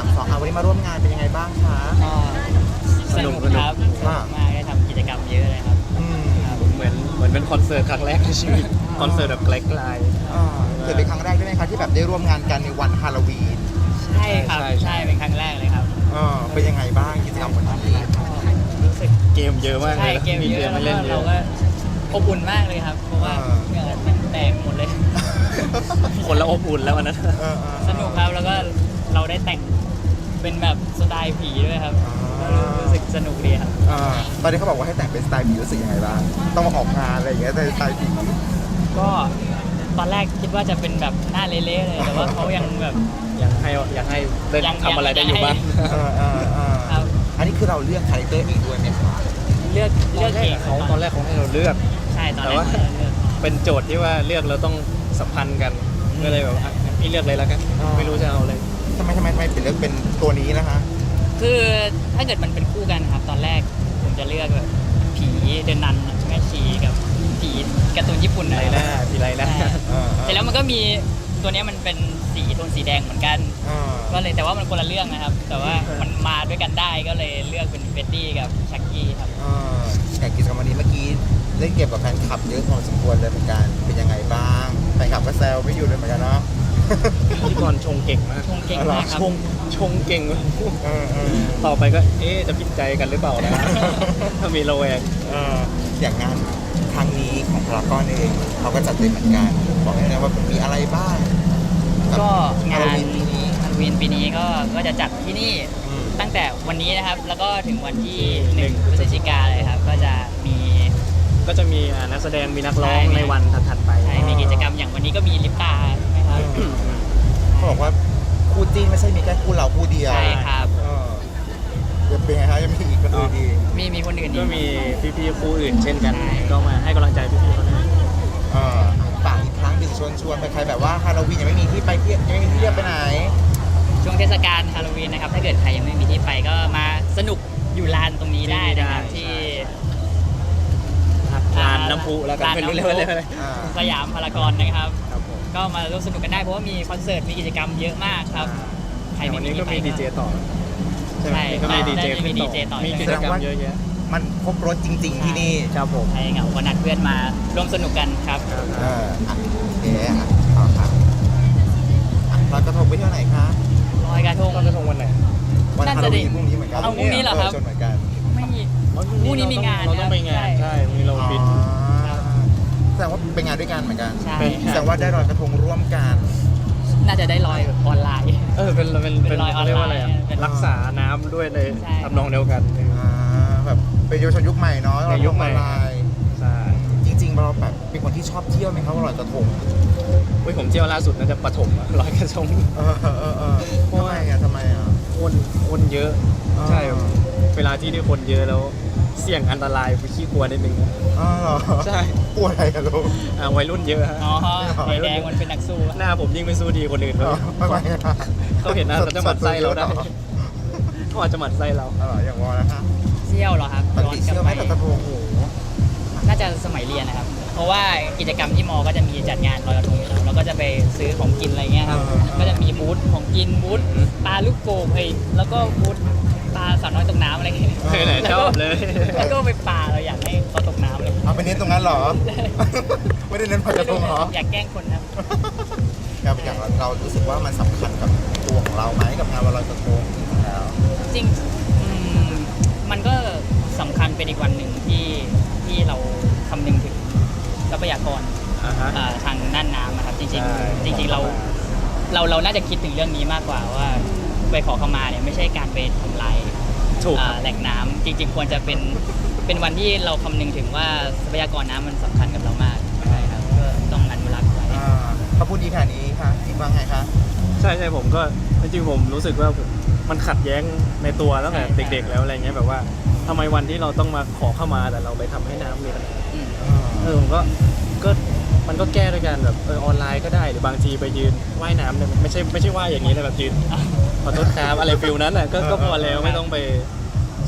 ามสองอะวันนี้มาร่วมงานเป็นยังไงบ้างคะ ก็สนุกครับสนุกอ่ามมากได้ทำกิจกรรมเยอะเลยครับ อืมเหมือนเหมือนเป็นคอนเสิร์ตครั้งแรกในชีวิตคอนเสิร์ตแบบไกลอ่าถือเป็นครั้งแรกด้วยไหมคะที่แบบได้ร่วมงานกันในวันฮาโลวีนใช่ครับ ใช่ใช่ใช่เป็นครั้งแรกเลยครับ เออเป็นยังไงบ้างกิจกรรมวันนี้ รู้สึกๆเกมเยอะมากใช่เลยนะเกมมีเยเกอะมแล้วมาเล่นเยเราอะก็อบอุ่นมากเลยครับ เพราะว่า เหงื่อมันแตกหมดเลย คนละอบอุ่นแล้ววันนั้น เออเออสนุกครับแล้วก็เราได้แต่ง เป็นแบบสไตล์ผีด้วยครับอ่าก็รู้สึกสนุกดีครับ อ่าตอนนี้เขาบอกว่าให้แต่งเป็นสไตล์ผีรู้สึกยังไงบ้างต้องมาออกงานอะไรอย่างเงี้ยแต่สไตล์ผี ก็ตอนแรกคิดว่าจะเป็นแบบหน้าเละๆเลยแต่ว่าเขายังแบบ อยากให้อยากให้ได้ยังทำอะไรได้อยู่บ้างเออเออเออครับ อันนี้คือเราเลือกคาแรคเตอร์เองด้วยไหมคะเลือกตเลืออนกแรเอกงเขาตอนแรกเขาให้เราเลือก ใช่ตอนแรแต่กว่า เขาเลือก เป็นโจทย์ที่ว่าเลือกเราต้องสัมพันธ์กันก็เลยแบบอะงั้นพี่เลือกเลยแล้วกัน ไม่รู้จะเอาเลย ทำไมทำไมทำไมถึงเลือกเป็นตัวนี้นะคะ คือถ้าเกิดมันเป็นคู่กันครับ ตอนแรกผมจะเลือกแบบผีเดินนันแม่ชีกับผีการ์ตูนญี่ปุ่นไรนะหน้าพี่ไรหน้าใช่เออเสร็จแล้วมันก็มีตัวเนี้ยมันเป็นสีโทนสีแดงเหมือนกันเออก็เลยแต่ว่ามันคนละเรื่องนะครับ แต่ว่ามันมาด้วยกันได้ก็เลยเลือกเป็นเฟดดี้กับชักกี้ครับเออแต่กิจกรรมวันนี้เมื่อกี้เล่นเกมกับแฟนคลับเยอะพอสมควรเลยเหมือนกันเป็นยังไงบ้างแฟนคลับก็แซวไม่อยู่เลยเหมือนกันเนาะ พิธีกรชงเก่งมากชงเก่งมากครับ ชงชงเก่งมากเออเออต่อไปก็ เอ๊ะจะผิดใจกันหรือเปล่านะ ถ้ามีระแวง เอออย่างงานครั้งนี้ของพารากอนเองเขาก็จัดเต็มเหมือนกันบอกให้นะว่ามีอะไรบ้างก็ฮางานโลวีนปีนี้ฮาโลวีนปีนี้ก็ก็จะจัดที่นี่อืมตั้งแต่วันนี้นะครับ แล้วก็ถึงวันที่1พฤศจิกาเลยครับ ก็จะมี ก็จะมีอ่านักแสดงมีนักร้องใช่ ในวันถัดๆไปใช่มีกิจกรรมอย่างวันนี้ก็มีลิปตาใช่ไหมครับเขาบอกว่าคู่จีนไม่ใช่มีแค่คู่เราคู่เดียวใช่ครับ เออยังเป็นไงฮะยังมีอีกคนอื่นอีกมีมีคนอื่นอีก็กมีพี่ๆคู่อื่นเช่นกันใช่ก็มาให้กำลังใจพี่ๆเขาด้วยเออฝากอีกครั้งหนึ่งชวนชวนไปใครแบบว่าฮาโลวีนยังไม่มีที่ไปเที่ยวยังไม่มีที่เที่ยวไปไหน ช่วงเทศกาลฮาโลวีนนะครับ ถ้าเกิดใครยังไม่มีที่ไปก็มาสนุกอยู่ลานตรงนี้ได้นะครับที่ ลานน้ำพุแล้วกันลานเป็นน้ำพุเรื่องเลยอ่า สยามพารากอนนะครับ ครับผมก็มาร่วมสนุกกันได้เพราะว่ามีคอนเสิร์ตมีกิจกรรมเยอะมากครับ ใครแต่ไม่วันมีนี้ก็ที่ไปมีดีเจต่อใช่ไหมใช่ก็มีดีเจได้ขึ้นมีต่อ DJ ต่อ มีกิจกรรมเยอะแยะมันครบรถจริง ๆ ที่นี่ครับผมใครเหงาก็นัดเพื่อนมาร่วมสนุกกันครับ เอออะโอเคอะต่อครับอะลอยกระทงไปเที่ยวไหนคะลอยกระทงต้องกระทงวันไหน วันน่าฮาจะโลได้วีนพรุ่งนี้เหมือนกันเอาพรุ่งนี้เหรอครับชนเหมือนกันไม่ พรุ่งนี้มีงานเราต้องไปนะครับงานใช่ใช่มีเราบินอ๋อแสดงว่าเป็นงานด้วยกันเหมือนกันใช่เป็นแสดงว่าได้ลอยกระทงร่วมกัน น่าจะได้ลอยแบบออนไลน์ เออเป็นเป็นเป็นรอยเขาเรียกว่าอะไรอะออนไลน์เป็นรักษาน้ำด้วยในใช่ ทำนองเดียวกัน อ่าแบบเป็นเยาวชนยุคใหม่เนาะในยุคใหม่เราลงออนไลน์ใช่จริงๆเราแบบเป็นคนที่ชอบเที่ยวไหมครับว่าลอยกระทงเฮ้ยผมเที่ยวล่าสุดน่าจะปฐมอะลอยกระทง เออเออเออเออทำไมอะทำไมอะ คนคนเยอะ อ่า ใช่ เวลาที่ที่คนเยอะแล้ว เสี่ยงอันตรายไปขี้กลัวนิดนึงอ๋อเหรอใช่กลัวอะไรกันลูก อ่าวัยรุ่นเยอะฮะ อ๋อไฟแดงมันเป็นนักสู้หน้าผมยิ่งไม่สู้ดีคนอื่นเลอ๋อยทำไมอะเขาเห็นหน้าเขาจะหมั่นไส้เราได้เขาอาจจะหมั่นไส้เราอ๋ออย่างวอนะคะเที่ยวเหรอครับปกย้อนติกลัเชื่บอไหไปมกับกระทงโอ้โหน่าจะสมัยเรียนนะครับ เพราะว่ากิจกรรมที่มอ ก็จะมีจัดงานลอยกระทงอยู่แล้วเราก็จะไปซื้อของกินอะไรเงี้ยครับ ก็จะมีบูธของกินบูธปลาลูกโป่งเฮ้ยแล้วก็บูธ ปลาสาวน้อยตกน้ำอะไรเงี้ยเออไหนชอบเลย แล้วก็ไปปลาเราอยากให้เขาตกน้ำเลยเอาไปเน้นตรงนั้นเหรอ ไม่ได้เน้นลอยกระทงเหรออยากแกล้งคนครับอย่างอย่างเราเรารู้สึกว่ามันสำคัญกับตัวของเราไหมกับงานวันลอยกระทงจริงๆแล้ว จริงอืมมันก็สำคัญเป็นอีกวันหนึ่งที่ที่เราคำนึงถึงทรัพยากรอ่าฮะ อ่าทางด้านน้ำนะครับจริงใช่ ๆจริงๆเราเราเราน่าจะคิดถึงเรื่องนี้มากกว่าว่าไปขอเข้ามาเนี่ยไม่ใช่การไปทำลาย ถูกคอ่ารับแหล่งน้ำจริง ๆ ควรจะเป็นเป็นวันที่เราคำนึงถึงว่าทรัพยากรน้ำมันสำคัญกับเรามากใช่ครับก็ต้องอนุรักษ์ไว้อ่าถ้าพูดดีขนาดนี้ค่ะคิดว่าไงคะใช่ใช่ผมก็จริงๆผมรู้สึกว่ามันขัดแย้งในตัวตั้งแต่ใช่ใช่เด็ก ๆ แล้วอะไรเงี้ยแบบว่า ทำไมวันที่เราต้องมาขอเข้ามาแต่เราไปทำให้น้ำมีปัญหาอืมเออผมก็ก็มันก็แก้ด้วยกันแบบเออออนไลน์ก็ได้หรือบางทีไปยืนว่ายน้ำเนี่ยไม่ใช่ไม่ใช่ว่ายอย่างนี้เลยแบบยืนขอโทษครับอะไรฟิลนั้นอะก็ก็พอแล้วไม่ต้องไป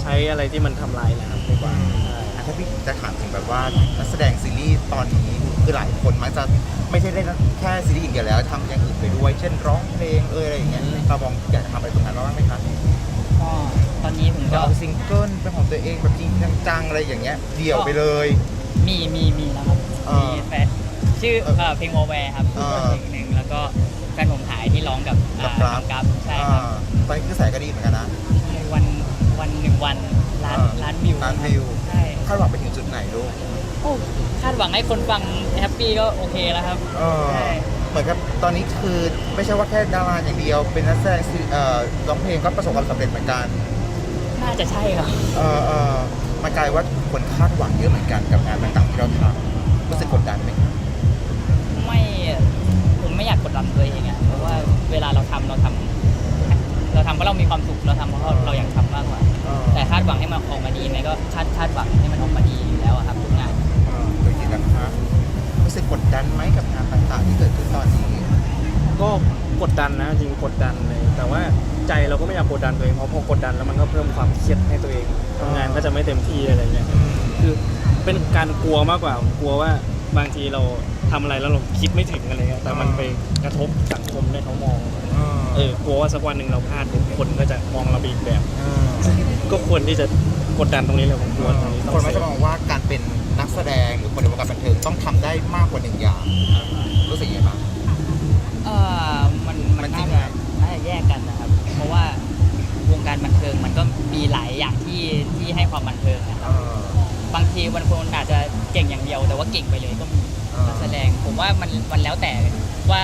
ใช้อะไรที่มันทำลายน้ำดีกว่าใช่ อะถ้าพี่จะถามถึงแบบว่านักแสดงซีรีส์ตอนนี้คือหลายคนมักจะไม่ใช่เล่นแค่ซีรีส์อย่างเดียวแล้วทำอย่างอื่นไปด้วย เช่นร้องเพลงเอออะไรอย่างเงี้ยเรามองอยากจะทำอะไรตรงนั้นบ้างไหมคะ ก็ตอนนี้ผมจะก็ เอาซิงเกิลเป็นของตัวเองแบบจริงจังๆอะไรอย่างเงี้ย เดี่ยวไปเลย มีมีมีแล้วครับเออมีแฟนชื่อเอ่อเพลงวอลแวร์ครับเออ เพลงหนึ่งแล้วก็แฟนผมหายที่ร้องกับกับอ่ากราฟน้องกัฟใช่ครับอ่าตอนนี้คือสายก็ดีเหมือนกันนะวันวันหนึ่งวันล้านอ่าล้านวิวล้านวิว ใช่คาดหวังไปถึงจุดไหนลูก โอ้คาดหวังให้คนฟังแฮปปี้ก็โอเคแล้วครับเออ ใช่เหมือนกับ ตอนนี้คือไม่ใช่ว่าแค่ดาราอย่างเดียว เป็นนักแสดงซีเอ่อร้องเพลงก็ประสบความสำเร็จเหมือนกันน่าจะใช่ครับเออเออมันกลายว่าคนคาดหวังเยอะเหมือนกันกับงานต่างๆที่เราทำรู้สึกกดดันไหมไม่ผมไม่อยากกดดันตัวเองอะเพราะว่าเวลาเราทำเราทำเราทำเพราะเรามีความสุขเราทำเพราะเราอยากทำมากกว่า เออแต่คาดหวังให้มันออกมาดีไหมก็คาดคาดหวังให้มันออกมาดีอยู่แล้วอะครับ รู้สึกกดดันไหมกับงานต่างๆที่เกิดขึ้นตอนนี้ ก็กดดันนะจริงกดดันเลย แต่ว่าใจเราก็ไม่อยากกดดันตัวเองเพราะพอกดดันแล้วมันก็เพิ่มความเครียดให้ตัวเองทำงานก็จะไม่เต็มที่อะไรเงี้ยคือเป็นการกลัวมากกว่ากลัวว่าบางทีเราทำอะไรแล้วเราคิดไม่ถึงอะไรเงี้ยแต่มันไปกระทบสังคมให้เขามองเออกลัวว่าสักวันหนึ่งเราพลาดปุ๊บคนก็จะมองเราไปอีกแบบ ก็ควรที่จะกดดันตรงนี้เลยผมกลัวตรงนี้ต้คนงมักเซจะฟ มองว่าการเป็น นักแสดงหรือคนในวงการบันเทิงต้องทำได้มากกว่าหนึ่งอย่าง รู้สึกยังไงบ้าง เออมันมัมันนจริน่างไหม จะน่าจะแยกกันนะครับ เพราะว่าวงการบันเทิงมันก็มีหลายอย่างที่ที่ให้ความบันเทิงนะคเอรับอบางทีบางคนอาจจะเก่งอย่างเดียว แต่ว่าเก่งไปเลยก็มีเออ นักแสดงผมว่ามันมันแล้วแต่ว่า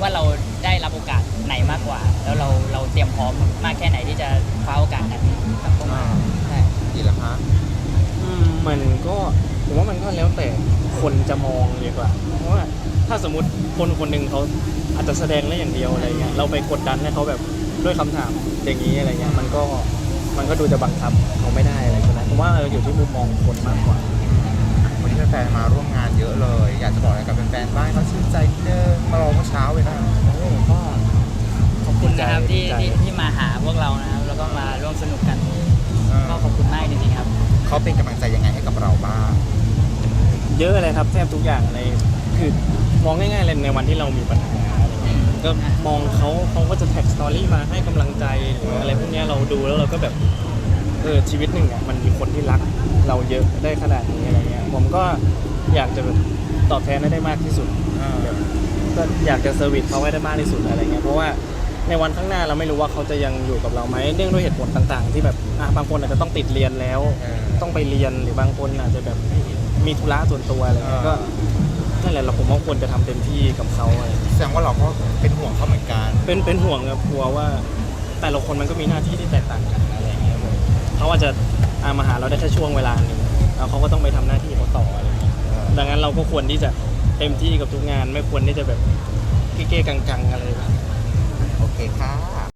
ว่าเราได้รับโอกาสไหนมากกว่า แล้วเราเราเตรียมพร้อม คนจะมองดีกว่าเพราะว่าถ้าสมมติคนคนหนึ่งเขาอาจจะแสดงได้อย่างเดียวอะไรเงี้ยเราไปกดดันให้เขาแบบด้วยคำถามอย่างนี้อะไรเงี้ยมันก็มันก็ดูจะบังคับเขาไม่ได้อะไรใช่ไหมผมว่าเอออยู่ที่มุมมองคนมากกว่า วันนี้แฟนๆมาร่วมงานเยอะเลย อยากจะบอกอะไรกับแฟนๆบ้างเขาชื่นใจนิดนึงมารอเมื่อเช้าเลยนะก็ขอบคุณนะครับที่ดีใจที่ที่มาหาพวกเรานะครับแล้วก็มาร่วมสนุกกันเออก็ขอบคุณมากจริงๆครับเขาเป็นกำลังใจยังไงให้กับเราบ้าง เยอะเลยครับแทบทุกอย่างในคือมองง่ายๆเลยในวันที่เรามีปัญหาอะไรเงี้ยก็มองเขาเขาก็จะแท็กสตอรี่มาให้กำลังใจหรืออะไรพวกเนี้ยเราดูแล้วเราก็แบบเออชีวิตหนึ่งอะมันมีคนที่รักเราเยอะได้ขนาดนี้อะไรเงี้ยผมก็อยากจะแบบตอบแทนให้ได้มากที่สุดแบบก็อยากจะเซอร์วิสเขาให้ได้มากที่สุดอะไรเงี้ยเพราะว่าในวันข้างหน้าเราไม่รู้ว่าเขาจะยังอยู่กับเราไหมเนื่องด้วยเหตุผลต่าง ๆ ที่แบบอะบางคนอาจจะต้องติดเรียนแล้ว ต้องไปเรียนหรือบางคนอาจจะแบบ มีธุระส่วนตัวอะไรเงี้ยก็นั่นแหละเราผมว่าควรจะทำเต็มที่กับเขาอะไรเงี้ยแสดงว่าเราก็เป็นห่วงเขาเหมือนกัน เป็นเป็นห่วงกับกลัวว่า แต่ละคนมันก็มีหน้าที่ที่แตกต่างกันอะไรเงี้ยเขาอาจจะอะมาหาเราได้แค่ช่วงเวลาหนึ่งแล้วเขาก็ต้องไปทำหน้าที่เขาต่ออะไรเงี้ยดังนั้นเราก็ควรที่จะเต็มที่กับทุกงาน ไม่ควรที่จะแบบเก้ๆกังๆอะไรแบบ โอเคค่ะ